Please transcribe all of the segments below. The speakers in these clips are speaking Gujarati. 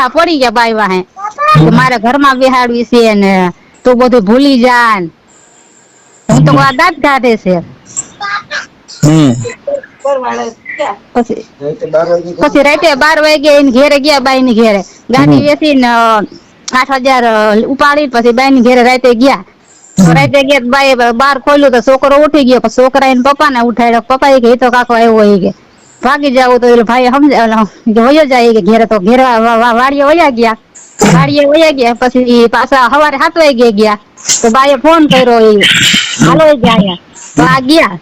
પાહા પડી ગયા બાઈ વાહે. કે મારે ઘરમાં બેહાડવી છે ને તું બધું ભૂલી જા હું તો આ દાંત કાઢે છે. પછી પછી રાતે બાર વાગે એને ઘેરે ગયા બાઈ ની ઘેરે. ગાડી બેસી ને આઠ હજાર ઉપાડી પછી બાઈ ની ઘેરે રાતે ગયા. રાતે ગયા તો બાઈએ બાર ખોલ્યું તો છોકરો ઉઠી ગયો. પછી છોકરા એને પપ્પા ને ઉઠાડ્યો. પપ્પા એ કે "ઈ તો કાકો આવ્યો ઈ કે. ભાગી જાવ તો એટલે ભાઈ સમજે વયો જાય કે ઘેરે તો ઘેરે વાડીએ વયા ગયા. વાડીએ વયા ગયા, પછી પાછા સવારે સાત વાગે ગયા તો બાઈએ ફોન કર્યો એ, હાલો ગયા તો આ ગયા.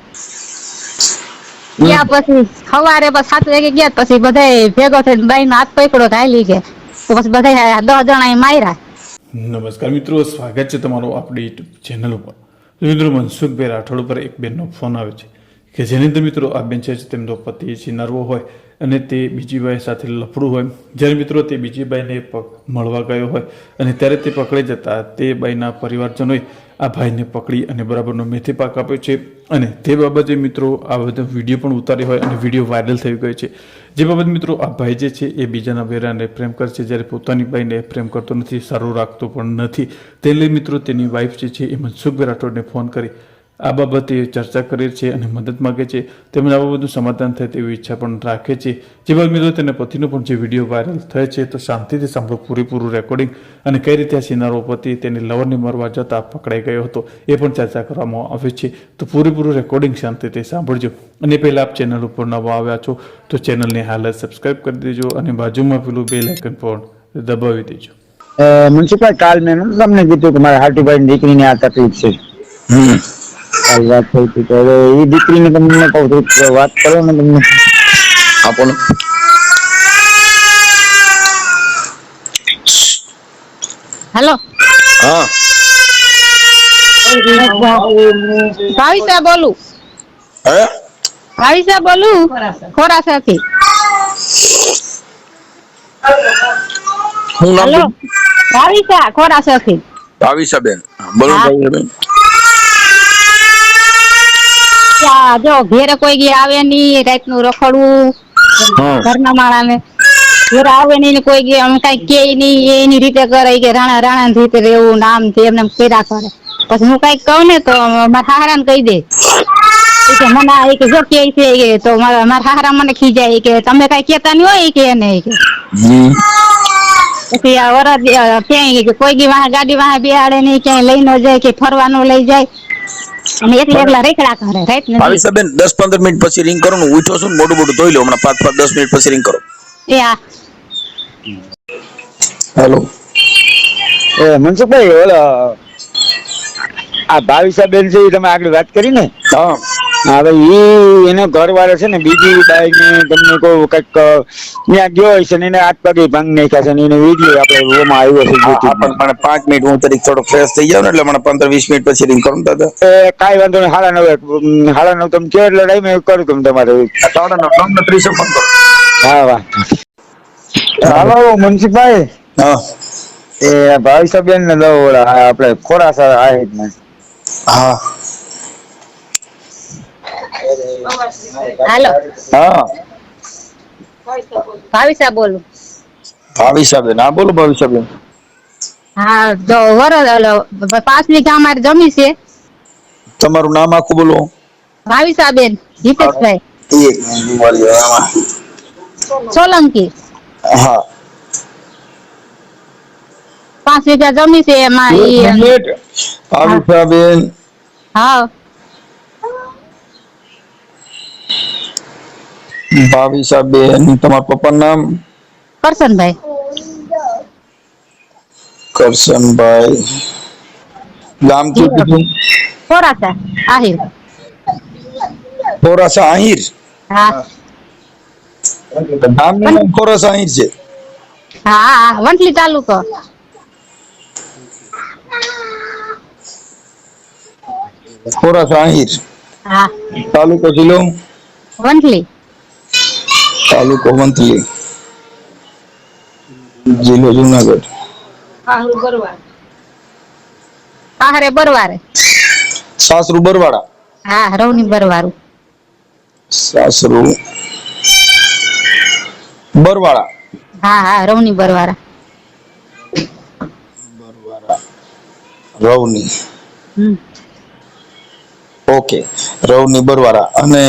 ગયા પછી સવારે બસ સાત વાગે ગયા, પછી બધાય ભેગો થઈને બાઈ હાથ પકડો લી કે પછી બધા દસ જણા માર્યા. નમસ્કાર મિત્રો, સ્વાગત છે તમારું આપણી ચેનલ ઉપર. મિત્રો, મનસુખભાઈ રાઠોડ ઉપર એક બેનનો ફોન આવે છે. કે જેની અંદર મિત્રો આ બેન છે તેમનો પતિ છીનરવો હોય અને તે બીજી બાઈ સાથે લફડું હોય. જ્યારે મિત્રો તે બીજી બાઈને પગ મળવા ગયો હોય અને ત્યારે તે પકડી જતા તે બાઈના પરિવારજનોએ આ ભાઈને પકડી અને બરાબરનો મેથી પાક આપ્યો છે. અને તે બાબતે મિત્રો આ બધો વીડિયો પણ ઉતાર્યો હોય અને વીડિયો વાયરલ થઈ ગયો છે. જે બાબત મિત્રો આ ભાઈ જે છે એ બીજાના વેરાને પ્રેમ કરે છે. જ્યારે પોતાની બાઈને પ્રેમ કરતો નથી, સારું રાખતો પણ નથી. તે લઈ મિત્રો તેની વાઈફ જે છે એ મનસુખભાઈ રાઠોડને ફોન કરી આ બાબતે ચર્ચા કરે છે અને મદદ માગે છે. તેમજ આ બધું સમાધાન થાય તેવી ઈચ્છા પણ રાખે છે. જે બાદ મિત્રો તેના પતિનો પણ જે વીડિયો વાયરલ થયો છે તો શાંતિથી સાંભળો પૂરેપૂરું રેકોર્ડિંગ અને કઈ રીતે આ સિનારો પતિ તેની લવરને મરવા જતા પકડાઈ ગયો હતો એ પણ ચર્ચા કરવામાં આવે છે. તો પૂરેપૂરું રેકોર્ડિંગ શાંતિથી સાંભળજો. અને પહેલાં આપ ચેનલ ઉપર નવા આવ્યા છો તો ચેનલને હાલ સબસ્ક્રાઈબ કરી દેજો અને બાજુમાં પેલું બે લાઇકન પણ દબાવી દેજો. મ્યુનિસિપલ કાલ મેં તમને કીધું કે મારા હાર્ટીભાઈ દીકરીને આ તકલીફ છે. હમ. કાલ વાત થઈ હતી તો હવે એ દીકરીને તમને કહું છું કે વાત કરો ને તમને. આપો ને હાલો. હા. બોલું. હે? બોલું? ખોરાસાથી હું નામ. ભાવિસાબેન ત્યાં જો ઘેરે કોઈ ગી આવે નહીં રાતનું રખડવું ઘરના માણાને. ઘેર આવે ને કોઈ ગી આમ કઈ કે નહીં એની રીતે કરે કે રાણા રાણા રીતે રહેવું નામથી એમને પેદા કરે. પછી હું કઈ કહું ને તો મારા હારા કહી દે. કે મને આ કે જો કે છે કે તો મારા મારા હારા મને ખીજાય કે તમે કઈ કેતા નહીં હોય કે એને કે. પછી આ વરદ ક્યાંય કે કોઈ ગી વાહ ગાડી વાહ બિહાડે નહીં ક્યાંય લઈ ન જાય કે ફરવાનું લઈ જાય. અને એકલા એકલા રેકડા કરે રાઈટ ને ભાવિસાબેન દસ પંદર મિનિટ પછી રિંગ કરો હું ઉઠો છું ને મોટું મોટું ધોઈ લો હમણાં પાંચ પાંચ દસ મિનિટ પછી રિંગ કરો. એ આ. હેલો એ મનસુખભાઈ ઓલા આ ભાવિસાબેન છે તમે આગળ વાત કરી ને હા. હવે ઈ એનો ઘરવાળો છે ને બીજી બાઈ ને તમને કોઈ કંઈક ત્યાં ગયો હશે ને એને હાથ પગે ભાંગ નાખ્યા છે ને એનો વીડિયો આપણે ઓમાં આવ્યો છે YouTube મને પાંચ મિનિટ હું તરીકે થોડો ફ્રેશ થઈ જાવ ને એટલે મને પંદર વીસ મિનિટ પછી રિંગ કરું દાદા. એ કાંઈ વાંધો નહીં હાડા નવે સાડા નવ તમે કહો એટલે ટાઈમે કરું તમે તમારે. સાડા નવ નવ ત્રીસે ફોન કરો. હા વાહ. હાલો મનસુખભાઈ હા. એ ભાવિસાબેન ને દઉં આપણે ખોરાસા આ હા. હાલો હા. ભાવિસા બોલું. ભાવિસાબેન હા બોલો ભાવિસાબેન હા જો વરદ ઓલો પાંચ વીઘા અમારે જમી છે? તમારું નામ આખું બોલો. ભાવિસાબેન જીતેશભાઈ એક મિનિટ વાળી આમાં. સોલંકી. હા. પાંચ વીઘા જમી છે એમાં એક ઈ મિનિટ. ભાવિસાબેન બેન તમારા પપ્પાનું નામ? કરશનભાઈ. કરશનભાઈ. ગામ શું કીધું? પોરાસા આહિર. પોરાસા આહિર? હા. ગામનું નામ પોરાસા આહિર છે. હા હા વંટલી તાલુકો. પોરાસા આહિર. હા. તાલુકો જિલ્લો? વંટલી તાલુકો મંથલી જિલ્લો જુનાગઢ. આહરે બરવારે સાસરું બરવાડા. હા રવની બરવારું સાસરું બરવાડા. હા હા રવની બરવારા બરવારા રવની. ઓકે રવની બરવારા અને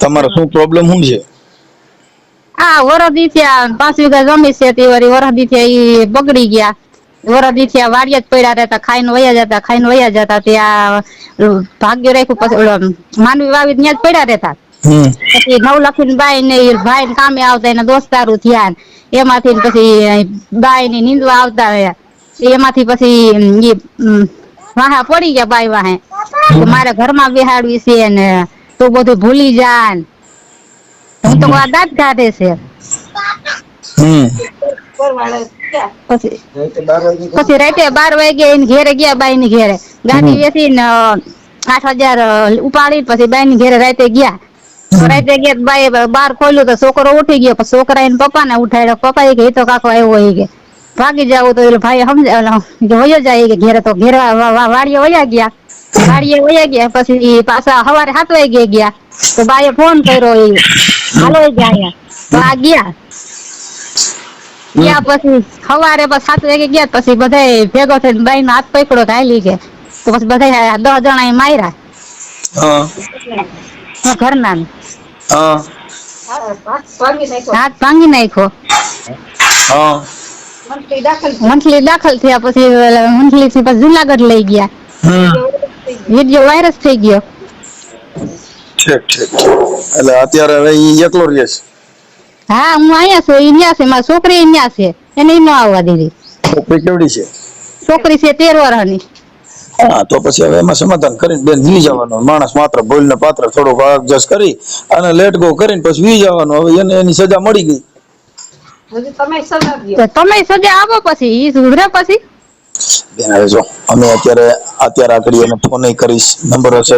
તમારો શું પ્રોબ્લેમ શું છે? આ વરદી થયા પાંચ વીઘા જમી છે તે વળી વરદી થયા ઈ બગડી ગયા. વરદી થયા વાડિયા જ પડ્યા રહેતા ખાઈને વયા જતા ખાઈને વયા જતા ત્યાં ભાગ્ય રાખ્યું પછી ઓલો માનવી વાવી ત્યાં જ પડ્યા રહેતા. પછી નવલખી બાઈ ને ભાઈ ને કામે આવતા એના દોસ્તારું થયા. એમાંથી પછી બાઈ ની નીંદવા આવતા એમાંથી પછી વાહા પડી ગયા બાઈ વાહે. મારે ઘરમાં બેહાડવી છે ને તું બધું ભૂલી જાન. હું તો દાંત કાઢે છે. પછી રાતે બાર વાગે એને ઘેરે ગયા બાઈ ની ઘેરે. ગાડી વેચી ને આઠ હજાર ઉપાડી પછી બાઈ ની ઘેરે રાતે ગયા. રાતે ગયા બાઈ બાર ખોલ્યું તો છોકરો ઉઠી ગયો. પછી છોકરા એને પપ્પા ને ઉઠાડ્યો પપ્પા એ કે તો કાકો આવ્યો એ કે ભાગી જાવ. તો એટલે ભાઈ સમજાવ વયો જાય કે ઘેરે તો ઘેરે વા- વા- વાડીએ વયા ગયા. વાડીએ વયા ગયા પછી પાછા સવારે સાત વાગે ગયા. તો બાઈએ ફોન કર્યો એ હાલો ગયા અહીંયા. તો આ ગયા. ગયા પછી સવારે બસ સાત વાગે ગયા પછી બધા ભેગો થઈને બાઈ નો હાથ પકડો હાલી કે તો પછી બધા દસ જણા માર્યા. હા. ઘરના હાથ ભાંગી નાખ્યો. મંથલી દાખલ થયા પછી મંથલી થી પછી જુનાગઢ લઈ ગયા. વીડિયો વાયરસ થઈ ગયો ઠીક ઠીક. એટલે અત્યારે હવે ઈ એકલો રહે છે. હા હું અહીંયા છું ઈ ન્યા છે મારી છોકરી ન્યા છે એને ઈ ન આવવા દીધી. છોકરી કેવડી છે? છોકરી છે 13 વર્ષની. હા તો પછી હવે એમાં સમાધાન કરીને બેન વી જવાનો. માણસ માત્ર ભૂલને પાત્ર થોડોક એડજસ્ટ કરી અને લેટ ગો કરીને પછી વી જવાનો. હવે એને એની સજા મળી ગઈ. તમે સજા આપો પછી ઈ સુધરે પછી. બેન હવે જો અમે અત્યારે અત્યારે આકડી એને ફોન કરીશ. નંબર હશે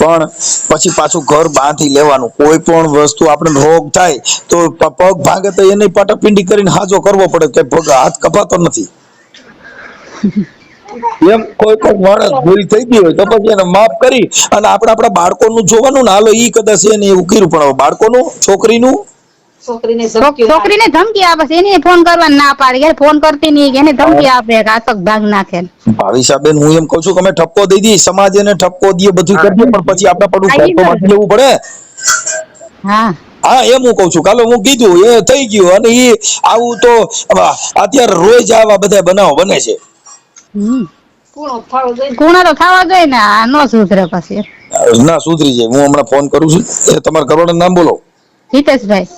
પણ પછી પાછું ઘર બાંધી લેવાનું. કોઈ પણ વસ્તુ આપણે રોગ થાય, તો પગ ભાંગે તો એને પાટાપિંડી કરીને હાજો કરવો પડે. કે પગ, હાથ કપાતો નથી. એમ કોઈ કોઈ માણસ ભૂલ થઈ ગઈ હોય તો પછી એને માફ કરી અને આપણે આપણા બાળકોનું જોવાનું ને હાલો ઈ કદાચ એને કર્યું પણ બાળકોનું, છોકરીનું છોકરીને ધમકી આપે છે. એને ફોન કરવા ના પાડે. કે ફોન કરતી નહીં એને ધમકી આપે. ઘાતક આતક ભાગ નાખે. ભાવિસાબેન હું એમ કહું છું કે અમે ઠપકો દઈ દઈએ. સમાજ એને ઠપકો દઈએ બધું કરીએ પણ પછી આપણે પડું ઠપકો લેવું પડે. હા. હા એમ હું કઉ છું. કાલે હું કીધું એ થઈ ગયું. અને એ આવું તો અત્યારે રોજ આવા બધા બનાવો બને છે. કુણા તો થવા જોઈએ ને આ નો સુધરે પછી. ના સુધરી જાય. હું હમણાં ફોન કરું છું. તમારા કરોડ નામ બોલો. હિતેશભાઈ.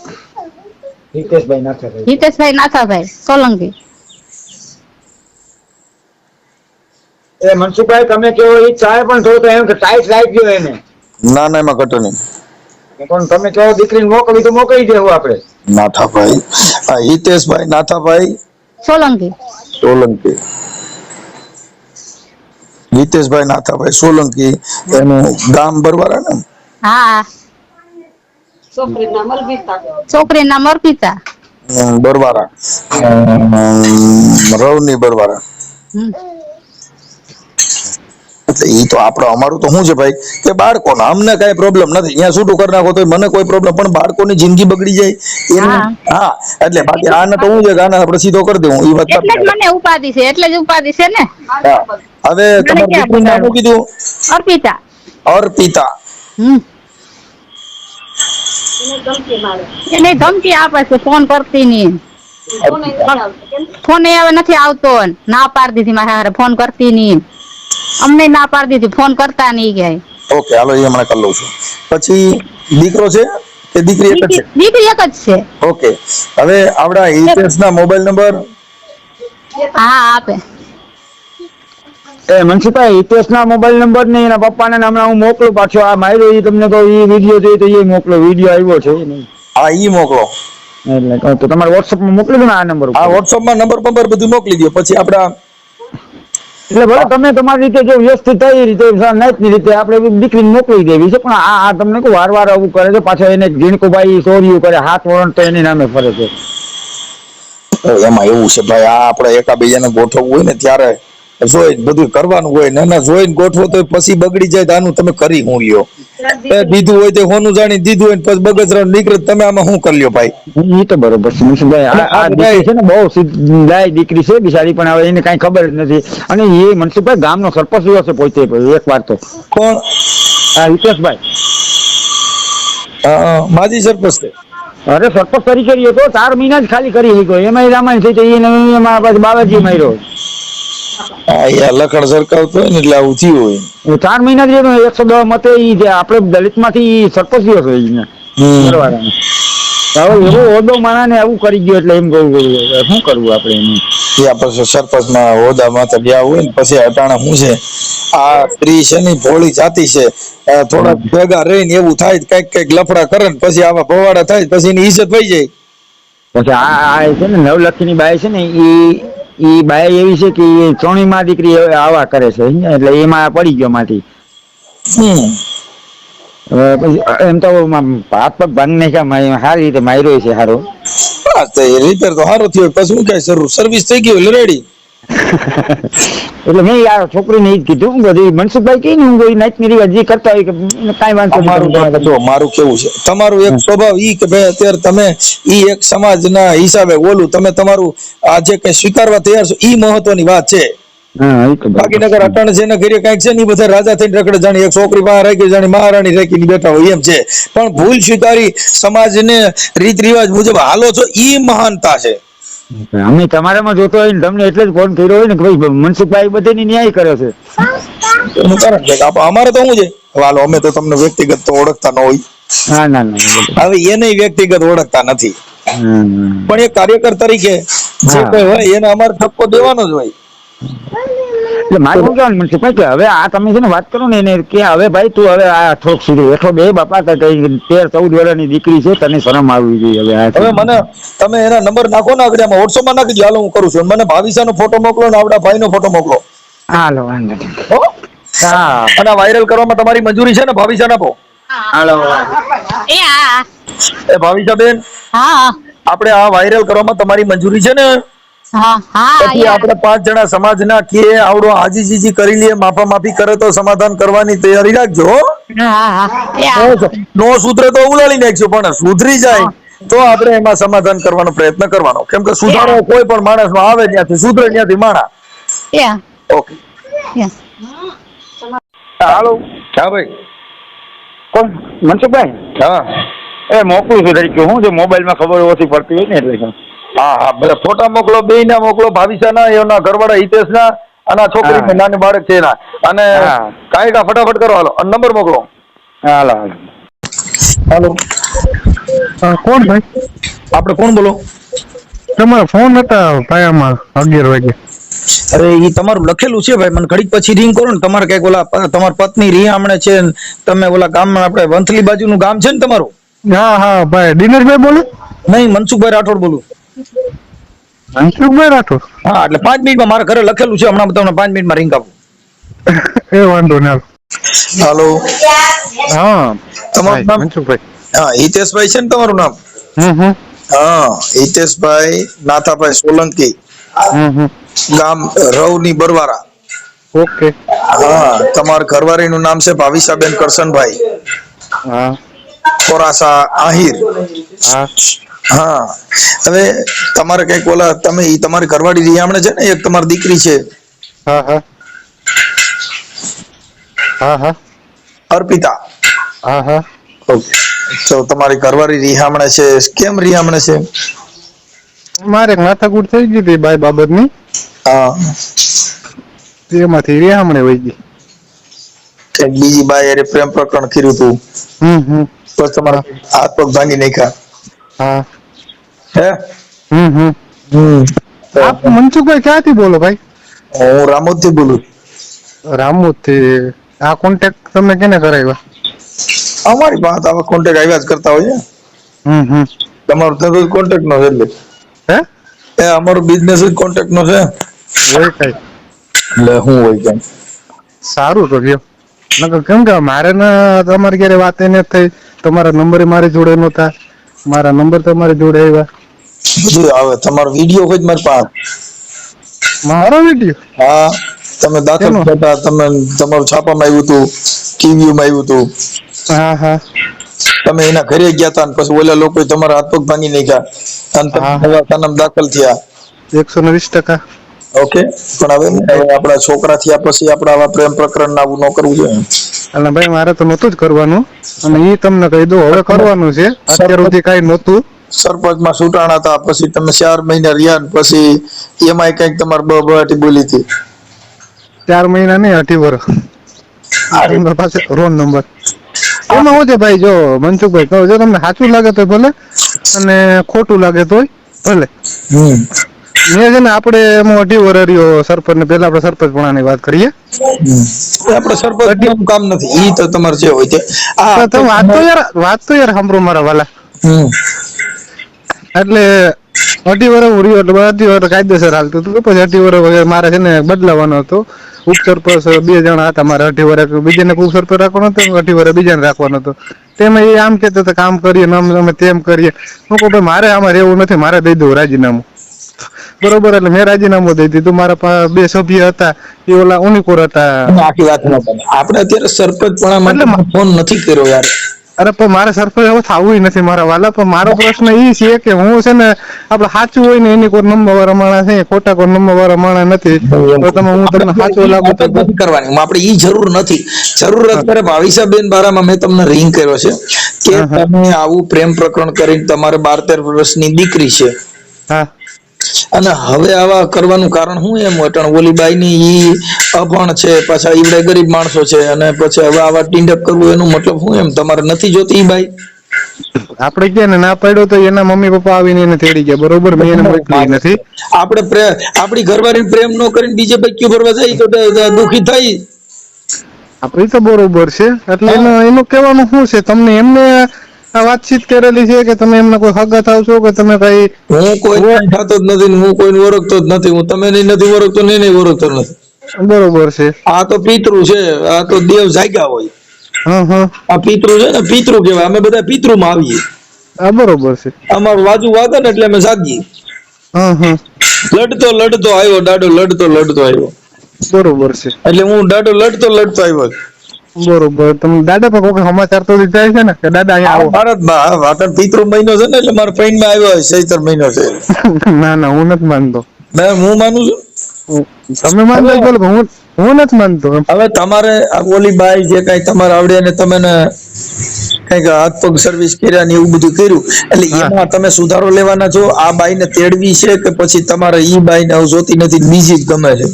હિતેશભાઈ નાથાભાઈ હિતેશભાઈ નાથાભાઈ સોલંકી એ મનસુખભાઈ તમે કેવો એ ચાય પણ થોડું તો એમ કે ટાઈટ રાખજો એને ના ના એમાં ઘટે નહીં પણ તમે કહો દીકરીને મોકલી તો મોકલી દેવું આપણે નાથાભાઈ આ હિતેશભાઈ નાથાભાઈ સોલંકી સોલંકી હિતેશભાઈ નાથાભાઈ સોલંકી એનું ગામ બરવારા ને હા છોકરી નામ અર્પિતા બરવારા. રવની બરવારા. એટલે ઈ તો આપણો અમારું તો શું છે ભાઈ? કે બાળકોને અમને કઈ પ્રોબ્લેમ નથી. અહીંયા છૂટું કરી નાખો તો મને કોઈ પ્રોબ્લેમ પણ બાળકોની જિંદગી બગડી જાય. એને હા. હા એટલે બાકી આને તો હું છે આને આપણે સીધો કરી દઉં ઈ વાત એટલે જ મને ઉપાધિ છે એટલે જ ઉપાધિ છે ને? હવે તમારું દીકરીનું નામ કીધું? અર્પિતા. અર્પિતા. હમ. એને ધમકી આપે છે ફોન કરતી નહીં. ફોન હવે નથી આવતો ના. પાડી દીધી મારા હારે ફોન કરતી નહીં. અમને ના પાડી દીધી ફોન કરતા નહીં ક્યાંય. ઓકે હાલો એ હમણાં કરી લઉં છું. પછી દીકરો છે કે દીકરી એક જ છે? દીકરી એક જ છે. ઓકે હવે આપણા હિતેશ ના મોબાઈલ નંબર? હા આપે. એ મનસુખભાઈ હિતેશના મોબાઈલ નંબર ને એના પપ્પાના હમણાં હું મોકલું પાછો આ માર્યો એ તમને તો એ વીડિયો જોઈએ તો એ મોકલો વીડિયો આવ્યો છે નહીં. હા એ મોકલો. એટલે તો તમારે વોટ્સઅપમાં મોકલી દો ને આ નંબર આ વોટ્સઅપમાં નંબર બંબર બધું મોકલી દો પછી આપડા એટલે ભલે તમે તમારી રીતે જો વ્યસ્ત થઈ રીતે નાઈટની રીતે આપણે દીકરીને મોકલી દેવી છે પણ આ આ તમને કહું વાર વાર આવું કરે છે પાછો એને ઝીણકુભાઈ ચોરીયું કરે હાથ વરણ તો એની નામે ફરે છે. એમાં એવું છે ભાઈ આ આપણે એકાબીજાને ગોઠવવું હોય ને ત્યારે જોઈને બધું કરવાનું હોય ને એના જોઈને ગોઠવો તો પછી બગડી જાય આનું તમે કરી હું લ્યો? દીધું હોય તે હોનું જાણી દીધું હોય પછી બગસરા નીકળે તમે આમાં શું કરી લ્યો ભાઈ? એ તો બરોબર છે મનસુખભાઈ આ આ દીકરી છે ને બહુ સીધાઈ દીકરી છે બિચારી પણ હવે એને કઈ ખબર જ નથી. અને એ મનસુખભાઈ ગામનો સરપંચ રહ્યો છે પોતે એક વાર તો. કોણ? હા હિતેશભાઈ. માજી સરપંચ છે. અરે સરપંચ તરીકે રહ્યો તો ચાર મહિના જ ખાલી કરી ગયો એમાં રામાયણ થઈ તો એને એમાં બાબાજી માર્યો. યાર લખણ સરકાવતો હોય ને એટલે આવું થયું હોય. એ ચાર મહિના જે એકસો દસ મતે ઈ જે આપણે દલિતમાંથી સરપંચ દિવસ હવે એવો હોદો માણાને આવું કરી ગયો એટલે એમ કહું શું કરવું આપણે એનું ત્યાં પછી સરપંચ ના હોદ્દા માથે ગયા હોય ને પછી અટાણા શું છે આ સ્ત્રી છે ને ભોળી જાતિ છે આ થોડાક ભેગા રહીને એવું થાય કંઈક કંઈક લફડા કરે ને પછી આવા ભવાડા થાય પછી એની ઇજ્જત થઈ જાય. પછી આ આ છે ને નવલખીની બાઈ છે ને ઈ ઈ બાઈ એવી છે કે એ ત્રણેયમાં દીકરી આવા કરે છે? એટલે એમાં પડી ગયો માંથી. એમ તો હાથ પગ ભાંગી નાખ્યા સારી રીતે માર્યો છે સારો એ રિપેર તો સારો થયો પછી શું જરૂર સર્વિસ થઈ ગયો રેડી એટલે મેં યાર છોકરીને એ જ કીધું બધી મનસુખભાઈ કઈ ને હું કોઈ નાચની રિવાજ જે કરતા હોય કે કાંઈ વાંધો મારું જો મારું કેવું છે? તમારું એક સ્વભાવ ઈ કે ભાઈ અત્યારે તમે ઈ એક સમાજના હિસાબે ઓલું તમે તમારું આ જે કઈ સ્વીકારવા તૈયાર છો ઈ મહત્વની વાત છે. બાકીનગર અટણ છે ને ઘરે કંઈક છે ને બધા રાજા થઈને રખડે જાણે એક છોકરી બહાર રાખી જાણે મહારાણી રાખીને બેઠા હોય એમ છે. પણ ભૂલ સ્વીકારી સમાજને રીત રિવાજ મુજબ હાલો છો ઈ મહાનતા છે. અમે તમારામાં જોતો હોય ને તમને એટલે જ ફોન કર્યો હોય ને કે ભાઈ મનસુખભાઈ બધાની ન્યાય કરે છે અમારે તો શું છે? વાલો અમે તો તમને વ્યક્તિગત તો ઓળખતા ન હોય. ના ના ના હવે એને વ્યક્તિગત ઓળખતા નથી. પણ એક કાર્યકર તરીકે જે કોઈ હોય એને અમારે ઠપકો દેવાનો જ હોય. એટલે મારે શું કહેવાનું મનસુખભાઈ કે હવે આ તમે છે ને વાત કરો ને એને કે હવે ભાઈ તું હવે આ થોડુંક સુધી એટલો બે બાપા તો કઈ તેર ચૌદ વર્ષની દીકરી છે તને શરમ આવવી જોઈએ હવે આ હવે મને તમે એના નંબર નાખો ને આગળ આમાં WhatsApp માં નાખી દો હાલો હું કરું છું. મને ભાવિસા નો ફોટો મોકલો ને આપડા ભાઈનો ફોટો મોકલો. હાલો વાંધો. હો? હા. અને વાયરલ કરવામાં તમારી મંજૂરી છે ને ભાવિસા આપો. હાલો એ હા એ ભાવિસા બેન હા. આપણે આ વાયરલ કરવામાં તમારી મંજૂરી છે ને? પછી આપણે પાંચ જણા સમાજના કે આવડો આજી જીજી કરી લઈએ માફા માફી કરે તો સમાધાન કરવાની તૈયારી રાખજો હો? હા હા એ હા. નો સુધરે તો ઉલાળી નાખજો પણ સુધરી જાય તો આપણે એમાં સમાધાન કરવાનો પ્રયત્ન કરવાનો. કેમ કે સુધારો કોઈ પણ માણસ નો આવે ત્યાંથી સુધરે ત્યાંથી માણા. ઓકે. હા. હાલો. હા ભાઈ. કોણ? મનસુખભાઈ? હા. એ મોકલું છું તરીકે. હું જે મોબાઈલમાં ખબર ઓછી પડતી હોય ને એટલે હા હા ફોટા મોકલો બે ના મોકલો ભાવિસાના એના ઘરવાળા હિતેશના અને આ છોકરી. નાની બાળક છે એના. અને. કાંઈ ફટાફટ કરો હાલો. અને નંબર મોકલો. હાલો હાલો. કોણ ભાઈ? આપણે કોણ બોલો? તમારા ફોન હતા ભાઈ આમાં અગિયાર વાગે. અરે ઈ તમારું લખેલું છે ભાઈ. મને ઘડીક પછી રિંગ કરો ને. તમારે કંઈક ઓલા તમારી પત્ની રિયામણે છે તમે ઓલા ગામમાં આપણે વંથલી બાજુનું ગામ છે ને તમારું? હા હા ભાઈ. દિનેશભાઈ બોલો? નહીં મનસુખભાઈ રાઠોડ બોલું. મનસુખભાઈ રાઠોડ? હા એટલે પાંચ મિનિટમાં મારા ઘરે લખેલું છે હમણાં તમને પાંચ મિનિટમાં રિંગ આપું. એ વાંધો ના હાલો. હા. તમારું નામ? મનસુખભાઈ. હા હિતેશભાઈ છે ને તમારું નામ? હમ. હા હિતેશભાઈ નાથાભાઈ સોલંકી. હમ હમ. ગામ રવની બરવારા. ઓકે. હા તમારા ઘરવાળીનું નામ છે ભાવિશાબેન કરશનભાઈ. હા. કોરાસા આહિર. હા. હવે તમારે કંઈક ઓલા તમે ઈ તમારી ઘરવાળી રિયામણે છે ને એક તમારી દીકરી છે. હા હા. હા હા. અર્પિતા. હા હા. તો તમારી ઘરવાળી રિહામણે છે. કેમ રિહામણે છે? મારે એક માથાકૂટ થઈ ગઈ હતી બાઈ બાબતની. હા. તેમાંથી રેહામણે વહી ગઈ. બીજી બાઈ પ્રેમ પ્રકરણ કર્યું હતું. હમ હમ. તો તમારા હાથ પગ ભાંગી નાખ્યા. હા. હે? હમ હમ. હમ. આપ મનસુખભાઈ ક્યાંથી બોલો ભાઈ? હું રામોદથી બોલું. રામોદથી આ કોન્ટેક્ટ તમે કેને કરાવ્યા? અમારી પાસે આવા કોન્ટેક્ટ આવ્યા જ કરતા હોય હમ હમ. તમારો તો કોન્ટેક્ટ નો છે એટલે. હે? એ અમારો બિઝનેસ જ કોન્ટેક્ટ નો છે. હોય કઈ. એટલે હું હોય કેમ? સારું તો ગયો. નકર કેમ કે મારે ને તમારી ક્યારે વાત એને થઈ. તમારા નંબર મારી જોડે નહોતા. મારા નંબર તમારી જોડે આવ્યા. બધું આવે તમારો વીડિયો કોઈ મારી પાસે. મારો વીડિયો હા તમે દાખલ? થતા તમે તમારું છાપામાં આવ્યું હતું ટીવીમાં આવ્યું હતું. હા હા. તમે એના ઘરે ગયા હતા ને પછી ઓલા લોકો તમારા હાથ પગ ભાંગી નાખ્યા. અને તમે. દવાખાનામાં દાખલ થયા. એકસો ને વીસ ટકા. ઓકે પણ હવે આપણા છોકરા થયા પછી આપણે આવા પ્રેમ પ્રકરણ ના ન કરવું જોઈએ. એટલે ભાઈ મારે તો નહોતું જ કરવાનું. અને ઈ તમને કહી દઉં હવે કરવાનું છે. અત્યાર સુધી કઈ નહોતું. સરપંચમાં છૂટાણા હતા પછી તમે ચાર મહિના રહ્યા પછી એમાંય કંઈક તમારે બ બહટી બોલી હતી. ચાર મહિના નહીં અઢી વર્ષ પાસે રોન નંબર. એમાં હું છે ભાઈ જો મનસુખભાઈ કહું જો તમને સાચું લાગે તો ભલે અને ખોટું લાગે તોય ભલે. હમ. મેં છે ને આપણે એમાં અઢી વર્ષ રહ્યો સરપંચ ને પેલા આપણે સરપંચ પણાની વાત કરીએ. આપણે સરપંચનું કામ નથી. ઈ તો તમારે જે હોય તે. આ તો વાત તો યાર વાત તો યાર સાંભળો મારા વાલા. એટલે અઢી વર્ષ હું રહ્યો એટલે અઢી વર્ષ કાયદેસર હાલતું હતું. પછી અઢી વર્ષ વગર મારે છે ને બદલાવાનો હતો. ઉપસરપંચ બે જણા હતા મારે અઢી વર્ષ બીજાને ઉપસરપંચ રાખવાનો હતો અઢી વર્ષ બીજાને રાખવાનો હતો? તેમાં એ આમ કહેતો હતો કામ કરીએ અમે તેમ કરીએ. હું કહું ભાઈ મારે આમાં રહેવું નથી મારે દઈ દઉં રાજીનામું. બરોબર એટલે મેં રાજીનામું દઈ દીધું. મારા બે સભ્ય હતા એ ઓલા ઉનિકોર હતા. આખી વાત ન બને. આપણે અત્યારે સરપંચ પણ માટે ફોન નથી કર્યો યાર. અરે પણ મારે સરપંચ હવે થવું નથી મારા વાલા. પણ મારો પ્રશ્ન એ છે કે હું છે ને આપડે સાચું હોય ને એની કોઈ નંબર વાળા માણસ છે ખોટા કોઈ નંબર વાળા માણસ નથી. તો તમે હું તમને સાચું લાગુ નથી કરવાની. આપણે ઈ જરૂર નથી. જરૂર અત્યારે ભાવિસાબેન બારામાં મેં તમને રિંગ કર્યો છે કે તમે આવું પ્રેમ પ્રકરણ કરીને તમારે બાર તેર વર્ષની દીકરી છે. હા. અને હવે આવા કરવાનું કારણ શું એમ અટણ ઓલી ની ઈ અભણ છે પાછા ઈવડે ગરીબ માણસો છે અને પછી હવે આવા ટીંડપ કરવું એનું મતલબ શું એમ? તમારે નથી જોતી ઈ બાઈ? આપણે કે ને ના પાડ્યો તો એના મમ્મી પપ્પા આવીને એને તેડી ગયા બરોબર? મેં એને મોકલી નથી. આપણે આપણી ઘરવાળી પ્રેમ ન કરીને બીજે પૈકી ભરવા જાય? તો દુખી થઈ. આપણે તો બરોબર છે. એટલે એનું કહેવાનું શું છે? તમને એમને આ વાતચીત કરેલી છે કે તમે એમને કોઈ હગા થાવ છો કે તમે કઈ હું કોઈ થતો જ નથી હું કોઈને ઓળખતો જ નથી. હું તમે નહીં નથી ઓળખતો નહીં નહીં ઓળખતો નથી. બરોબર છે. આ તો પિતૃ છે આ તો દેવ જાગ્યા હોય. હા હા. આ પિતૃ છે ને પિતૃ કહેવાય. અમે બધા પિતૃ માં આવીએ. આ બરોબર છે. અમારું વાજુ વાગે ને એટલે અમે જાગીએ. હા હા. લડતો લડતો આવ્યો દાડો લડતો લડતો આવ્યો. બરોબર છે. એટલે હું દાડો લડતો લડતો આવ્યો. બરોબર. તમે દાદા પર કોઈ સમાચાર તો દીધા છે ને કે દાદા અહીંયા આવો? ભારતમાં હા વાતણ પિતૃ મહિનો છે ને એટલે મારો ફ્રેન્ડમાં આવ્યો છે ચૈતર મહિનો છે. ના ના હું નથી માનતો. મેં હું માનું છું. તમે માનતો બોલો હું હું નથી માનતો. હવે તમારે આ ઓલી બાઈ જે કઈ તમારે આવડે ને તમે ને કંઈક હાથ પગ સર્વિસ કર્યા ને એવું બધું કર્યું એટલે એમાં તમે સુધારો લેવાના છો. આ બાઈ ને તેડવી છે કે પછી તમારે ઈ બાઈ ને જોતી નથી બીજી જ ગમે છે?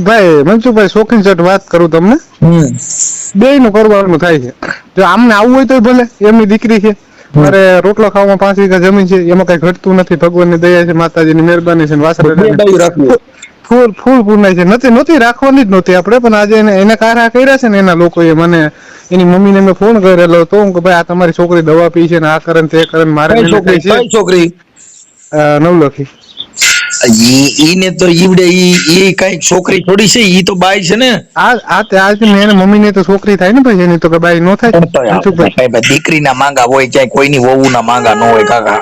ભાઈ મનસુખભાઈ શોખીન સેટ વાત કરું તમને? બે નું કરવાનું થાય છે. જો આમને આવવું હોય તો ભલે એમની દીકરી છે. મારે રોટલો ખાવામાં પાંચ વીઘા જમીન છે એમાં કઈ ઘટતું નથી. ભગવાનની દયા છે માતાજીની મહેરબાની છે ને ફૂલ ફૂલ પૂર્ણાય છે. નથી નહોતી રાખવાની જ નહોતી આપણે પણ આજે એને કારા કર્યા છે ને એના લોકોએ મને એની મમ્મીને મેં ફોન કરેલો તો હું કે ભાઈ આ તમારી છોકરી દવા પી છે ને આ કરે તે કરે મારે છોકરી? છે છોકરી? અ, નવલખી. ઈને તો ઈવડે ઈ ઈ કંઈક છોકરી થોડી છે ઈ તો બાઈ છે ને. આ આ તે આજ મેં એને મમ્મીને તો છોકરી થાય ને ભાઈ એની તો કે બાઈ નો થાય. દીકરી ના માંગા હોય ચાહે કોઈની વહુના માંગા ન હોય કાકા.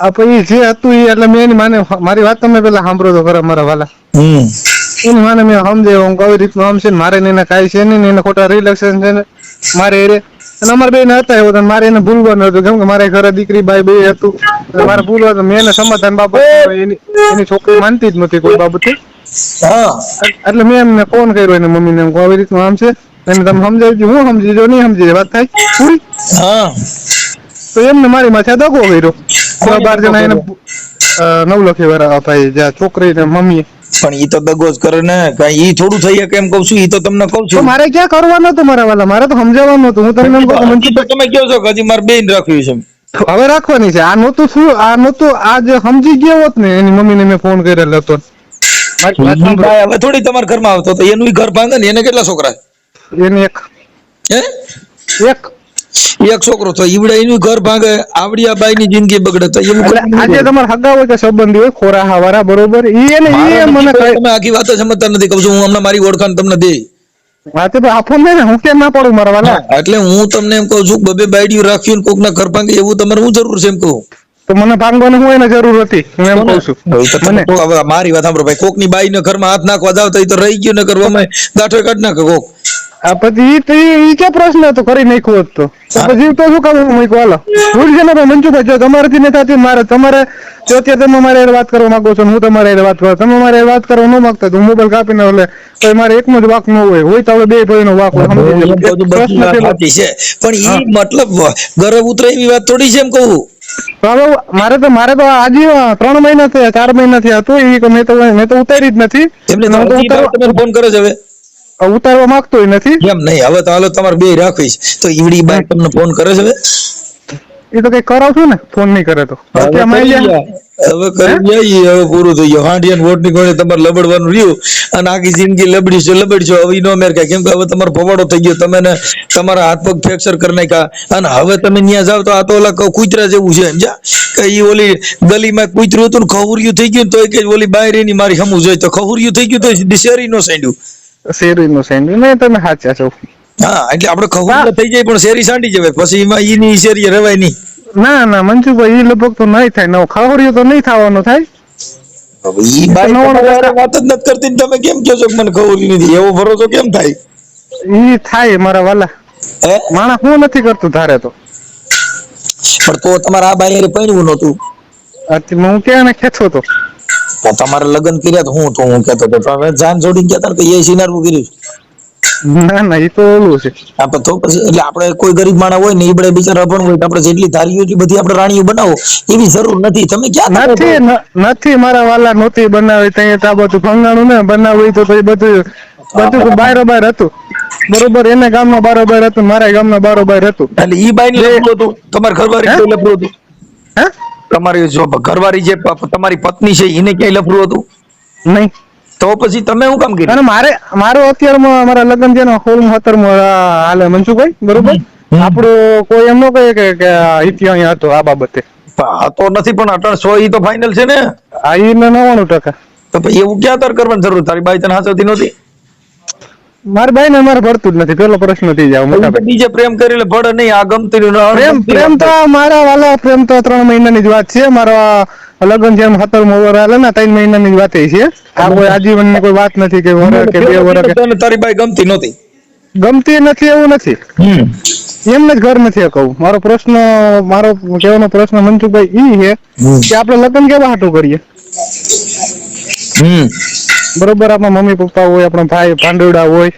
આ પછી જે હતું એ એટલે મેં માને મારી વાત તમે પેલા સાંભળો તો ખરા મારા વાલા. હમ. એની માને મેં સમજે હું કઈ રીતનું આમ છે મારે ને એને કાંઈ છે ને એને ખોટા રિલેક્શન છે ને મારે એ અને અમારે બે હતા એવું તો મારે એને ભૂલવાનું હતું. કેમ કે મારે ઘરે દીકરી બાઈ બે હતું. એટલે ભૂલવા તો મેં એને સમાધાન બાબત એની એની છોકરી માનતી જ નથી કોઈ બાબતે. એટલે મેં એમને ફોન કર્યો એને મમ્મીને એમ કહું, આવી રીતનું આમ છે. એને તમે સમજાવી હું સમજી જો નહીં સમજી વાત થાય? પૂરી? તો એમને મારી માથે દગો કર્યો. બાર જણા એને નવલખી વાળા ભાઈ જ્યાં છોકરી ને મમ્મી પણ ઈ તો દગો જ કરે ને કઈ ઈ થોડું થઈ કેમ કઉ છું ઈ તો તમને કઉ છું. મારે ક્યાં કરવાનું હતું મારા વાલા? મારે તો સમજાવવાનું હતું. હું તમને એમ કહું તમે કયો છો હજી મારે બેન રાખ્યું છે હવે રાખવાની છે. આ નહોતું શું આ નહોતું આ જે સમજી ગયો હોત ને એની મમ્મીને મેં ફોન કરેલો હતો. હવે થોડી તમારા ઘરમાં આવતો તો એનું ઘર ભાંગે ને એને કેટલા છોકરા એને એક. હે? એક. એક છોકરો તો ઈવડે એનું ઘર ભાંગે આવડિયા બાઈ ની જિંદગી બગડે તો એવું આજે. તમારે હગા હોય કે સંબંધી હોય ખોરા હવારા બરોબર? ઈ એને ઈ મને તમે આખી વાત સમજતા નથી કહું છું હું હમણાં મારી ઓળખાણ તમને દે. વાતે તો આપો ને હું કેમ ના પડું મારા વાલા? એટલે હું તમને એમ કહું છું બબે બાઈડિયું રાખ્યું ને કોકના ઘર ભાંગે એવું તમારે શું જરૂર છે એમ કહું. તો મને ભાંગવાની હું એને જરૂર હતી હું એમ કહું છું. મને મારી વાત સાંભળો ભાઈ કોકની બાઈને ઘરમાં હાથ નાખવા જાવ તો રહી ગયું ને કરવામાં ગાંઠો કાઢ નાખે કોક. આ પછી ઈ ક્યાં પ્રશ્ન હતો કરી નાખ્યો હોત પછી તો શું કામ મૂક્યો? હાલો. ભૂલ છે ને ભાઈ મંજુભાઈ જો તમારાથી નથી થતી મારે તમારે જો અત્યારે તમે મારે વાત કરવા માંગો છો હું તમારે વાત કરવા તમે મારે વાત કરવા ન માંગતા તો હું મોબાઈલ કાપીને એટલે તો મારે એકનો જ વાક ન હોય. હોય તો હવે બે ભાઈનો વાક હોય પ્રશ્ન છે. પણ ઈ મતલબ ગરબ ઉતરે એવી વાત થોડી છે એમ કહું. મારે તો મારે તો આજે ત્રણ મહિના થયા ચાર મહિના થયા તો એ મેં તો મેં તો ઉતારી જ નથી. ફોન કરો છે હવે. ઉતારવા માંગતો નથી? એમ નહીં હવે તો હાલો તમારે બે રાખવી છે. તો ઈવડી બાઈ તમને ફોન કરે છે એ તો કઈ કરાવ છું ને? ફોન નહીં કરે તો. હવે કરી જઈએ હવે પૂરું થઈ ગયું. હાંડિયા વોટની કોણે તમારે લબડવાનું રહ્યું. અને આખી જિંદગી લબડી છે લબડી છો. હવે ઈ નો મેર કાંઈ. કેમ કે હવે તમારો ભવાડો થઈ ગયો. તમે ને તમારા હાથ પગ ફ્રેક્ચર કરી નાખ્યા. અને હવે તમે ત્યાં જાવ તો આ તો ઓલા કૂતરા જેવું છે. સમજ્યા કે ઈ ઓલી ગલીમાં કૂતરું હતું ને ખહુરિયું થઈ ગયું તો કે ઓલી બાય એની મારી હમું જોઈ. તો ખહુરિયું થઈ ગયું તો શેરી નો સાંડ્યું. શેરીનું સેન્ડ નહીં તમે સાચા છો. હા એટલે આપણે ખબર થઈ જાય પણ શેરી સાંડી જવાય. પછી એમાં ઈની શેરી રેવાય નહીં. ના ના મંજુભાઈ એ લગભગ તો નહીં થાય. નવો ખાવડિયો તો નહીં થવાનો થાય. ઈ બાઈ વાત જ નથી કરતી તમે કેમ કહો છો કે મને ખબર નથી? એવો ભરોસો કેમ થાય? ઈ થાય મારા વાલા. માણસ હું નથી કરતું ધારે તો. પણ તો તમારે આ બાઈ હારે પરણવું નહોતું. હું ક્યાં ખેંચો તો? તમારે લગ્ન કર્યા તો હું તો હું કહેતો કે તમે જાન જોડી ગયા તા કે એ સિનારવું કર્યું ના ના એ તો ઓલું છે. આપણે તો પછી એટલે આપણે કોઈ ગરીબ માણસ હોય ને એ બડે બિચારા અભણ હોય આપણે જેટલી ધારીઓ છે બધી આપણે રાણીઓ બનાવો એવી જરૂર નથી. તમે ક્યાં નથી નથી મારા વાલા નોતી બનાવી ત્યાં બધું ભંગાણું ને બનાવી તો બધું બધું બારોબાર હતું. બરોબર એને ગામમાં બારોબાર હતું મારા ગામમાં બારોબાર હતું. એટલે ઈ બાઈ ને લફડું હતું તમારી ઘરવાળી? કોઈ હતું હે? તમારી જો ઘરવાળી જે તમારી પત્ની છે એને ક્યાંય લફરું હતું? નહીં. તો પછી તમે શું કામ કર્યું? અને મારે મારો અત્યારમાં મારા લગ્ન છે ને સોળ હાલે મનસુખભાઈ બરોબર? આપણું કોઈ એમ ન કહે કે આ અહીંયા હતો આ બાબતે. હતો તો નથી પણ અટણ સો ઈ તો ફાઇનલ છે ને? આ ઈ નવ્વાણું ટકા. તો એવું ક્યાં તર કરવાની જરૂર? તારી બાઈ તને હાચવતી નહોતી? મારી ભાઈ ને મારે ભરતું જ નથી. પેલો પ્રશ્ન થઈ જાય મોટા બીજે પ્રેમ કરી ભળ નહીં આ ગમતી ને પ્રેમ પ્રેમ તો મારા વાલા પ્રેમ તો ત્રણ મહિનાની જ વાત છે. મારા લગ્ન જેમ એમ સત્તરમો વર હાલે ને ત્રણ મહિનાની જ વાત છે. આ કોઈ આજીવનની કોઈ વાત નથી કે વર કે બે વર કે તને તારી બાઈ ગમતી નહોતી. ગમતી નથી એવું નથી. એમને જ ઘર નથી કહું. મારો પ્રશ્ન મારો કહેવાનો પ્રશ્ન મનસુખભાઈ ઈ છે કે આપણે લગ્ન કેવા હાટું કરીએ? હમ. બરોબર આપણા મમ્મી પપ્પા હોય આપણા ભાઈ ભાંડોડા હોય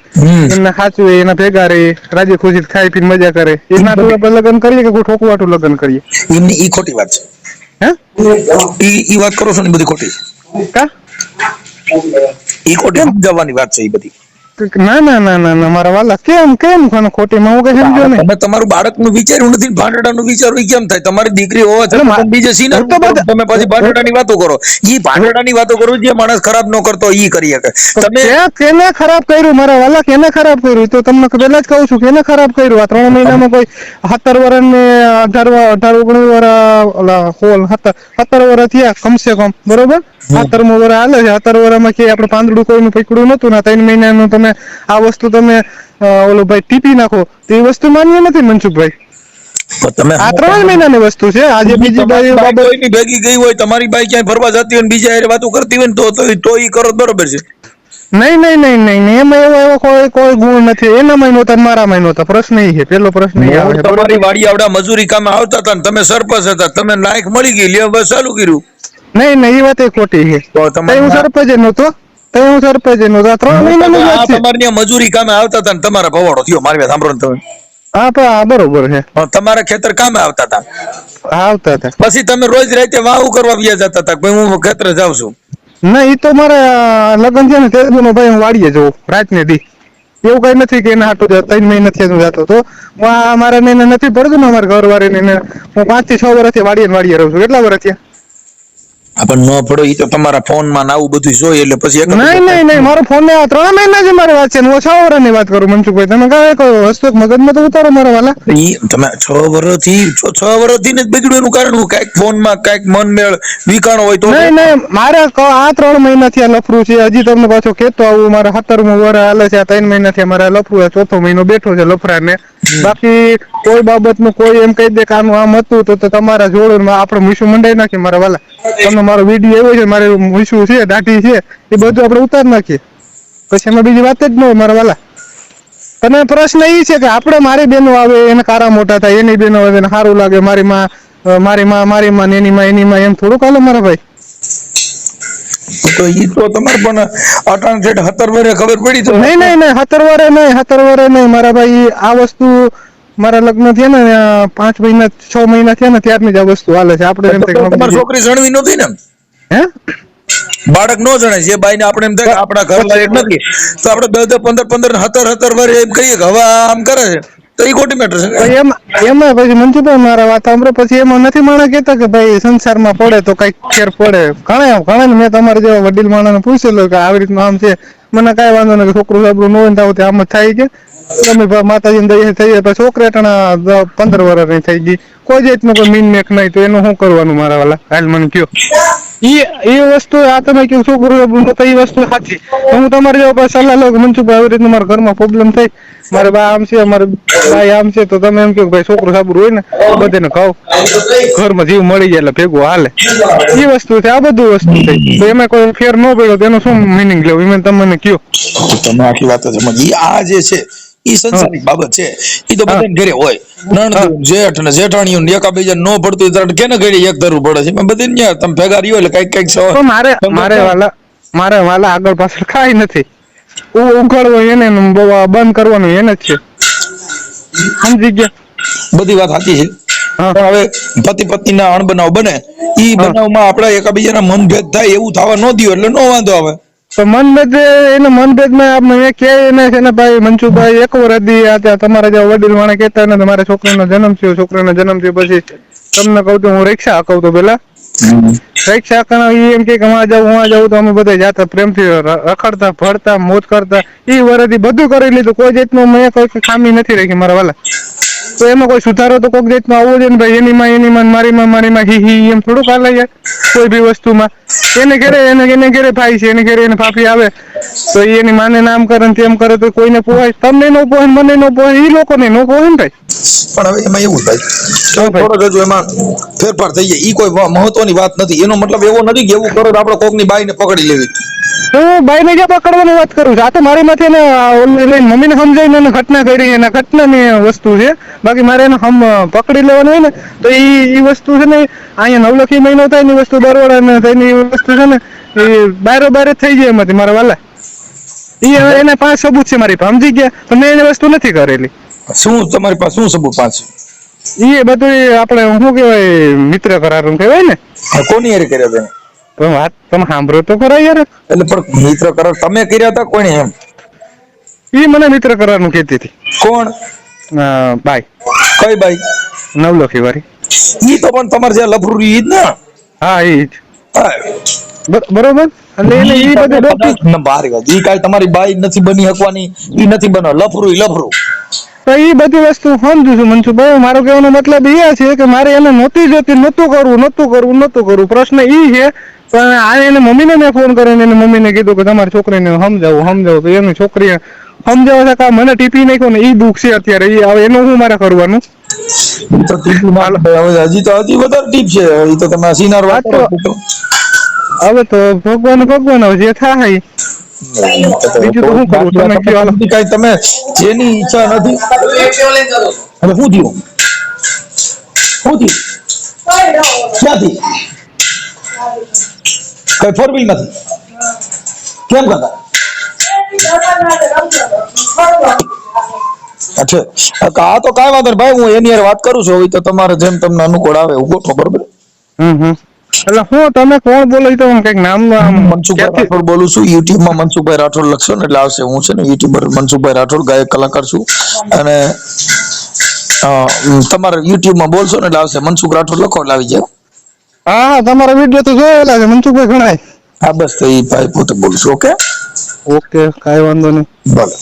એમને સાચું હોય એના ભેગા રહે રાજી ખુશી ખાઈ પીને મજા કરે. એના આપણે લગ્ન કરીએ કે કોઈ ઠોકવાટું લગ્ન કરીએ? એમની ઈ ખોટી વાત હે? છે ઈ ઈ વાત કરો છો ને બધી ખોટી? કા? ઈ ખોટી જવાની વાત છે ઈ બધી. ના ના ના ના ના મારા વાલા કેમ કેમ કોને ખોટી માં હું કઈ સમજો નહીં તમે તમારું બાળકનું વિચાર્યું નથી ભાંડડા નું વિચારવું કેમ થાય? તમારી દીકરી હોવા છતાં બીજે સીના તમે પછી ભાંડડાની વાતો કરો. ઈ ભાંડડાની વાતો કરો જે માણસ ખરાબ ન કરતો ઈ કરી શકે. તમે કેને ખરાબ કર્યું? મારા વાલા કેને ખરાબ કર્યું? તો તમને પહેલા જ કહું છું કેને ખરાબ કર્યું? આ ત્રણ મહિનામાં કોઈ સત્તર વર્ષ ને અઢાર અઢાર ઓગણીસ વર્ષ ઓલા હોલ સત્તર વર્ષ થયા કમસે કમ બરોબર? સત્તરમું વર્ષ હાલે છે. સત્તર વર્ષમાં કે આપણે પાંદડું કોઈનું પકડ્યું નતું ને ત્રણ મહિનાનું તમે આ વસ્તુ તમે ઓલો ભાઈ ટીપી નાખો. તો એ વસ્તુ માન્ય નથી મનસુખભાઈ? તમે આ ત્રણ મહિનાની વસ્તુ છે. આજે બીજી બાઈ બાઈ બાબત ભેગી ગઈ હોય તમારી બાઈ ક્યાંય ફરવા જતી હોય બીજા હારે વાતો કરતી હોય ને તો તો તો કરો બરોબર છે. નહીં નહીં નહીં નહીં. એમાં એવો એવો કોઈ કોઈ ગુણ નથી. એનામાં નહોતા મારામાં નહોતા. પ્રશ્ન એ છે. પેલો પ્રશ્ન એ તમારી વાડી આવડા મજૂરી કામે આવતા હતા ને તમે સરપંચ હતા. તમે લાયક મળી ગઈ. લ્યો બસ ચાલુ કર્યું. નહીં નહીં એ વાત એ ખોટી છે. તો હું સરપંચ નહોતો. તઈ હું સરપંચ નો નહોતો. ત્રણ મહિનાની આ વાત છે. તમારી મજૂરી કામે આવતા હતા ને તમારા ભવાડો થયો મારી વાત સાંભળો તમે. હા પણ હા બરોબર છે. તમારા ખેતર કામે આવતા હતા. આવતા હતા. પછી તમે રોજ રાતે વાવ કરવા વ્યા જતા હતા ભાઈ હું ખેતરે જાઉં છું? ના એ તો મારે લગ્ન છે ને તે ભાઈ હું વાડીએ જવું રાત ને દી. એવું કઈ નથી કે એના હાટું ત્રણ મહિના થી હું જતો તો હું આ મારા ને નથી પડતું ને અમારા ઘર વાળી ને હું પાંચથી છ વર્ષથી વાડીએ ને વાડીએ રહું છું. કેટલા વર્ષ થયા? આપણને ન પડો એ તો તમારા ફોનમાં આવું બધું જોઈએ એટલે પછી નહીં નહીં નહીં મારો ફોન ને ત્રણ મહિના જે મારી વાત છે ને હું છ વર્ષની વાત કરું મનસુખભાઈ તમે કાંઈ કહો હસ્તો મગજમાં તો ઉતારો મારા વાલા. ઈ તમે છ વર્ષથી છ વર્ષથી ને બગડ્યું એનું કારણ હું કાંઈક ફોનમાં કાંઈક મન મેળ વિકાણો હોય તો નહીં નહીં મારે આ ત્રણ મહિનાથી આ લફરું છે. હજી તમને પાછો કેતો આવું મારા સત્તરમું વર હાલે છે આ ત્રણ મહિનાથી મારે મારા લફરું ચોથો મહિનો બેઠો છે લફરાને. બાકી કોઈ બાબતનું કોઈ એમ કહી દે કે આનું આમ હતું તો તમારા જોડે આપણે મીશું મંડાઈ નાખી મારા વાલા. તમને મારો વીડિયો આવ્યો છે મારે મીશું છે દાઢી છે એ બધું આપણે ઉતાર નાખીએ. પછી એમાં બીજી વાત જ ન હોય મારા વાલા. અને પ્રશ્ન એ છે કે આપણે મારી બહેનો આવે એને કારા મોટા થાય એની બહેનો આવે એને સારું લાગે મારી માં મારી માં મારી માં ને એની માં એની માં એમ થોડુંક હાલે મારા ભાઈ. તો ઈ તો તમારે પણ અટાણ ઠેઠ ખબર પડી તો નહીં નહીં નહીં હતર વરે નહીં હતર વરે નહીં. મારા ભાઈ આ વસ્તુ મારા લગ્ન થયા ને પાંચ મહિના છ મહિના થયા ને ત્યારની જ આ વસ્તુ હાલે છે. આપણે એમ તમારી છોકરી જણવી નહોતી ને હે? બાળક નો જણાય. જે બાઈને આપણે એમ થાય આપણા ઘર લાયક નથી તો આપણે દસ દસ પંદર પંદર હતર હતર વર્ષે એમ કહીએ કે હવે આમ કરે છે. તો એ ખોટી મેટર છે એમાં એમાં પછી મંજુભાઈ મારા વાત સાંભળો. પછી એમાં નથી માણસ કહેતા કે ભાઈ સંસારમાં પડે તો કંઈક ફેર પડે. ઘણા ઘણા ને મેં તમારા જેવા વડીલ માણસને પૂછેલું કે આવી રીતનું આમ છે. મને કાંઈ વાંધો નહીં છોકરું સાબરું ન હોય તો આમ જ થાય કે? તમે માતાજી માતાજીને થઈ જાય છોકરા ટાણા પંદર વર્ષની થઈ ગઈ. કોઈ જાતનું કોઈ મીન મેક નહીં, તો એનું શું કરવાનું મારા વાલા? હાલ મને કયો. એ વસ્તુ આ તમે કયું, છોકરું એ વસ્તુ સાચી. હું તમારે જેવા સલાહ લઉં મનસુખ આવી રીતનું મારા ઘરમાં પ્રોબ્લેમ થઈ મારે બા આમ છે મારે ભાઈ આમ છે, તો તમે એમ કહો ભાઈ છોકરું સાબરું હોય ને બધાને કહો ઘરમાં જીવ મળી જાય એટલે ભેગું હાલે. એ વસ્તુ છે, આ બધું વસ્તુ થઈ તો એમાં કોઈ ફેર ન પડ્યો, તો એનો શું મિનિંગ લેવું? એમાં તમને કયો. તમે આટલી વાત સમજી. આ જે છે ઈ સંસારિક બાબત છે. ઈ તો બધાને ઘરે હોય. નણંદ જેઠ ને જેઠાણીઓ ને એકાબીજા નો પડતું ત્યારે કેને ઘરે એક ધરવું પડે છે? બધી ન્યા તમે ભેગા રહ્યો એટલે કંઈક કંઈક સો- મારે મારે વાલા મારે વાલા આગળ પાછળ કાંઈ નથી. ઉઘાડવો એને બંધ કરવાનું એને જ છે. સમજી ગયા? બધી વાત સાચી છે. હવે પતિ પત્ની ના અણબનાવ બને. ઈ બનાવમાં આપણા એકાબીજાના મનભેદ થાય એવું થવા ન દો એટલે નો વાંધો આવે. તો મનભેદ એને મનભેદમાં આપણે કે એને છે ને ભાઈ મનસુભાઈ એક વર હતી આ ત્યાં તમારા જેવા વડીલ માણે કહેતા ને તમારા છોકરીનો જન્મ થયો છોકરીનો જન્મ થયો પછી તમને કહું તો હું રિક્ષા હકાવતો પેલા. રિક્ષા ઈ એમ કે કે હું જાઉં હું જાઉં તો અમે બધા જાતા પ્રેમથી રખડતા ફરતા મોજ કરતા. ઈ વર્ષથી બધું કરી લીધું કોઈ જાતનું મેં કોઈ ખામી નથી રાખી મારા વાલા. તો એમાં કોઈ સુધારો તો કોઈક જાતનો આવવો જોઈએ ને ભાઈ એનીમાં એનીમાં મારીમાં મારીમાં હી હી એમ થોડુંક હાલે યાર કોઈ બી વસ્તુમાં. એને ઘેરે એને એને ઘેરે ભાઈ છે એને ઘેરે એને ફાફી આવે તો એની માને નામ કરે ને તેમ કરે તો કોઈને પોહાય. તમને નો પોહાય મને નો પોહાય એ લોકોને નો પોહાય ને ભાઈ. પણ હવે એમાં એવું ભાઈ. થોડોક હજુ એમાં ફેરફાર થઈ જાય. એ કોઈ મહત્વની વાત નથી. એનો મતલબ એવો નથી કે એવું કરો તો આપણે કોકની બાઈને પકડી લેવી. હું બાઈ ને જ્યાં પકડવાની વાત કરું છું? આ તો મારી માથે મમ્મીને સમજાવીને ઘટના કરી એના ઘટનાની વસ્તુ છે. બાકી મારે એને હમ પકડી લેવાનું હોય ને તો એ એ વસ્તુ છે ને અહીંયા નવલખી મહિનો થાય ને વસ્તુ બરોડા ને થાય ને ઈ વસ્તુ છે ને એ બારે બારે થઈ જાય એમાંથી મારા વાલા. એ હવે એના પાંચ સબૂત છે મારી પાસે સમજી ગયા? પણ મેં એને વસ્તુ નથી કરેલી. શું તમારી પાસે શું સબૂત પાંચ? ઈ બધું આપણે શું કહેવાય મિત્ર કરાર કહેવાય ને. કોની હારે કર્યા તમે? પણ વાત તમે સાંભળો તો ખરા યાર. એટલે પણ મિત્ર કરાર તમે કર્યા હતા કોણે એમ? એ મને મિત્ર કરારનું કહેતી હતી. કોણ? બાઈ કઈ બાય? નવલખી વાળી ઈ તો પણ તમારે જે લફરું ઈ જ ને? હા ઈ જ. બરોબર? એટલે એને ઈ બધે ડોકી બહાર ગયો ઈ કાઈ તમારી બાઈ નથી બની હકવાની. ઈ નથી બનો લફરું ઈ લફરું. તો ઈ બધી વસ્તુ સમજુ છું મનસુખભાઈ મારો કહેવાનો મતલબ એ છે કે મારે એને નહોતી જોતી નહોતું કરવું નહોતું કરવું નહોતું કરવું. પ્રશ્ન ઈ છે પણ આ એને મમ્મીને મેં ફોન કરીને એને મમ્મીને કીધું કે તમારી છોકરીને સમજાવું સમજાવું. તો એની છોકરીએ સમજાવવા છે કે મને ટીપી નાખ્યો ને એ દુઃખ છે અત્યારે. એ હવે એનું શું મારે કરવાનું? તો ટીપી માલ હવે હજી તો હજી વધારે ટીપ છે. એ તો તમે સિનાર વાત કરો. હવે તો ભગવાન ભગવાન હવે જે થાય. બીજું તો શું કરું? તમે કયો હાલો. તમે જેની ઈચ્છા નથી. અને શું થયું? શું થયું? ક્યાંથી? કઈ ફોર વ્હીલ નથી? કેમ કરતા? અચ્છા. તો કાંઈ વાંધો ભાઈ હું એની વાત કરું છું. તો તમારે જેમ તમને અનુકૂળ આવે એવું ગોઠવો બરોબર? હમ એટલે હું તમે કોણ બોલો તો હું કંઈક નામ મનસુખભાઈ રાઠોડ બોલું છું. યુટ્યુબમાં મનસુખભાઈ રાઠોડ લખશો ને એટલે આવશે. હું છે ને યુટ્યુબર મનસુખભાઈ રાઠોડ ગાયક કલાકાર છું. અને તમારે યુટ્યુબમાં બોલશો ને એટલે આવશે. મનસુખ રાઠોડ લખો એટલે આવી જાય. હા હા તમારા વીડિયો તો જોયેલા છે. મનસુખભાઈ ઘણા હા બસ તો એ ભાઈ પોતે બોલશું ઓકે? ઓકે કાંઈ વાંધો નહીં. ભલે.